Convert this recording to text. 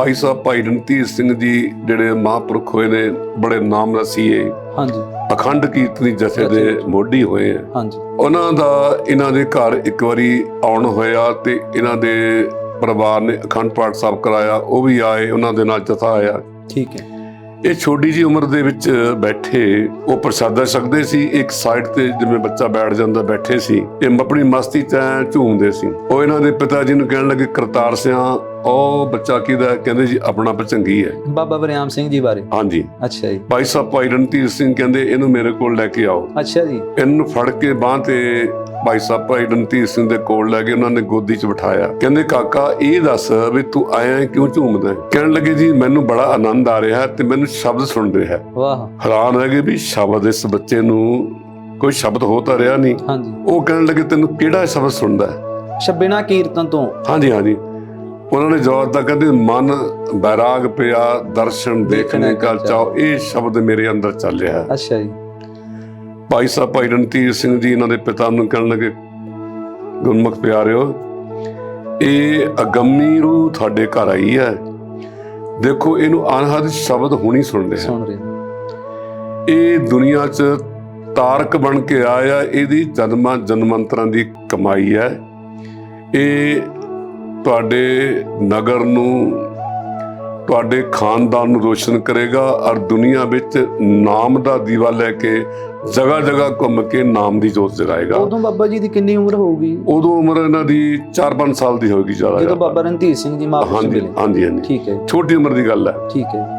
ਭਾਈ ਸਾਹਿਬ ਭਾਈ ਰਣਧੀਰ ਸਿੰਘ ਜੀ ਜਿਹੜੇ ਮਹਾਂਪੁਰਖ ਹੋਏ ਨੇ ਬੜੇ ਨਾਮ ਰਸੀਏ ਹਾਂਜੀ। ਅਖੰਡ ਕੀਰਤਨੀ ਜਥੇ ਦੇ ਮੋਢੀ ਹੋਏ ਆ। ਹਾਂਜੀ। ਉਹਨਾਂ ਦਾ ਇਹਨਾਂ ਦੇ ਘਰ ਇੱਕ ਵਾਰੀ ਆਉਣ ਹੋਇਆ ਤੇ ਇਹਨਾਂ ਦੇ ਪਰਿਵਾਰ ਨੇ ਅਖੰਡ ਪਾਠ ਸਾਹਿਬ ਕਰਾਇਆ ਉਹ ਵੀ ਆਏ ਉਹਨਾਂ ਦੇ ਨਾਲ ਜਥਾ ਆਇਆ। ਠੀਕ ਹੈ। ਇਹ ਛੋਟੀ ਜੀ ਉਮਰ ਦੇ ਵਿੱਚ ਬੈਠੇ ਉਹ ਪ੍ਰਸ਼ਾਦਾ ਛਕਦੇ ਸੀ ਇੱਕ ਸਾਈਡ ਤੇ ਜਿਵੇਂ ਬੱਚਾ ਬੈਠ ਜਾਂਦਾ ਬੈਠੇ ਸੀ ਇਹ ਆਪਣੀ ਮਸਤੀ ਚ ਝੂਮਦੇ ਸੀ। ਉਹ ਇਹਨਾਂ ਦੇ ਪਿਤਾ ਜੀ ਨੂੰ ਕਹਿਣ ਲੱਗੇ ਕਰਤਾਰ ਸਿਆਂ ਉਹ ਬੱਚਾ ਕਿਹਦਾ? ਕਹਿੰਦੇ ਜੀ ਆਪਣਾ ਭਚੰਗੀ ਹੈ। ਬਾਬਾ ਬਰਿਆਮ ਸਿੰਘ ਜੀ ਬਾਰੇ? ਹਾਂਜੀ। ਅੱਛਾ ਜੀ। ਭਾਈ ਸਾਹਿਬ ਭਾਈ ਰਣਧੀਰ ਸਿੰਘ ਕਹਿੰਦੇ ਇਹਨੂੰ ਮੇਰੇ ਕੋਲ ਲੈ ਕੇ ਆਓ। ਅੱਛਾ ਜੀ। ਇਹਨੂੰ ਫੜ ਕੇ ਬਾਹ ਤੇ ਭਾਈ ਸਾਹਿਬ ਭਾਈ ਰਣਧੀਰ ਸਿੰਘ ਦੇ ਕੋਲ ਲੈ ਕੇ ਉਹਨਾਂ ਨੇ ਗੋਦੀ 'ਚ ਬਿਠਾਇਆ। ਕਹਿੰਦੇ ਕਾਕਾ ਇਹ ਦੱਸ ਵੀ ਤੂੰ ਆਇਆ ਕਿਉਂ ਝੂਮਦਾ ਹੈ? ਕਹਿਣ ਲੱਗੇ ਜੀ ਮੈਨੂੰ ਬੜਾ ਆਨੰਦ ਆ ਰਿਹਾ ਤੇ ਮੈਨੂੰ ਸ਼ਬਦ ਸੁਣ ਰਿਹਾ ਹੈ। ਵਾਹ। ਹੈਰਾਨ ਰਹਿ ਗਏ ਵੀ ਸ਼ਬਦ ਇਸ ਬੱਚੇ ਨੂੰ ਕੋਈ ਸ਼ਬਦ ਹੋ ਤਾਂ ਰਿਹਾ ਨਹੀਂ। ਹਾਂਜੀ। ਉਹ ਕਹਿਣ ਲੱਗੇ ਤੈਨੂੰ ਕਿਹੜਾ ਸ਼ਬਦ ਸੁਣਦਾ ਹੈ? ਸ਼ਬਿਨਾ ਕੀਰਤਨ ਤੋਂ। ਹਾਂਜੀ ਹਾਂਜੀ। ਉਹਨਾਂ ਨੇ ਜਵਾਬ ਦਿੱਤਾ ਕਹਿੰਦੇ ਮਨ ਬੈਰਾਗ ਪਿਆ ਦਰਸ਼ਨ ਦੇਖਣੇ ਕਾ ਚਾਓ ਇਹ ਸ਼ਬਦ ਮੇਰੇ ਅੰਦਰ ਚੱਲ ਰਿਹਾ ਅੱਛਾ ਜੀ। ਭਾਈ ਸਾਹਿਬ ਭਾਈ ਰਣਧੀਰ ਸਿੰਘ ਜੀ ਇਹਨਾਂ ਦੇ ਪਿਤਾ ਨੂੰ ਕਹਿਣ ਲੱਗੇ ਗੁਰਮੁਖ ਪਿਆਰਿਓ ਇਹ ਅਗੰਮੀ ਰੂਹ ਤੁਹਾਡੇ ਘਰ ਆਈ ਹੈ। ਦੇਖੋ ਇਹਨੂੰ ਅਨਹਦ ਸ਼ਬਦ ਹੁਣੀ ਸੁਣ ਰਿਹਾ ਸੁਣ ਰਹੇ ਇਹ ਦੁਨੀਆ 'ਚ ਤਾਰਕ ਬਣ ਕੇ ਆਇਆ ਇਹਦੀ ਜਨਮਾਂ ਜਨਮੰਤਰਾਂ ਦੀ ਕਮਾਈ ਹੈ। ਇਹ ਤੁਹਾਡੇ ਨਗਰ ਨੂੰ ਤੁਹਾਡੇ ਖਾਨਦਾਨ ਨੂੰ ਰੋਸ਼ਨ ਕਰੇਗਾ ਔਰ ਦੁਨੀਆ ਵਿੱਚ ਨਾਮ ਦਾ ਦੀਵਾ ਲੈ ਕੇ ਜਗ੍ਹਾ ਜਗ੍ਹਾ ਘੁੰਮ ਕੇ ਨਾਮ ਦੀ ਜੋਤ ਜਗਾਏਗਾ। ਉਦੋਂ ਬਾਬਾ ਜੀ ਦੀ ਕਿੰਨੀ ਉਮਰ ਹੋਊਗੀ? ਉਦੋਂ ਉਮਰ ਇਹਨਾਂ ਦੀ 4-5 ਸਾਲ ਦੀ ਹੋਏਗੀ ਜ਼ਿਆਦਾ ਜਦੋਂ ਬਾਬਾ ਰਣਧੀਰ ਸਿੰਘ ਜੀ ਮਿਲੇ। ਹਾਂਜੀ ਹਾਂਜੀ। ਠੀਕ ਹੈ। ਛੋਟੀ ਉਮਰ ਦੀ ਗੱਲ ਹੈ। ਠੀਕ ਹੈ।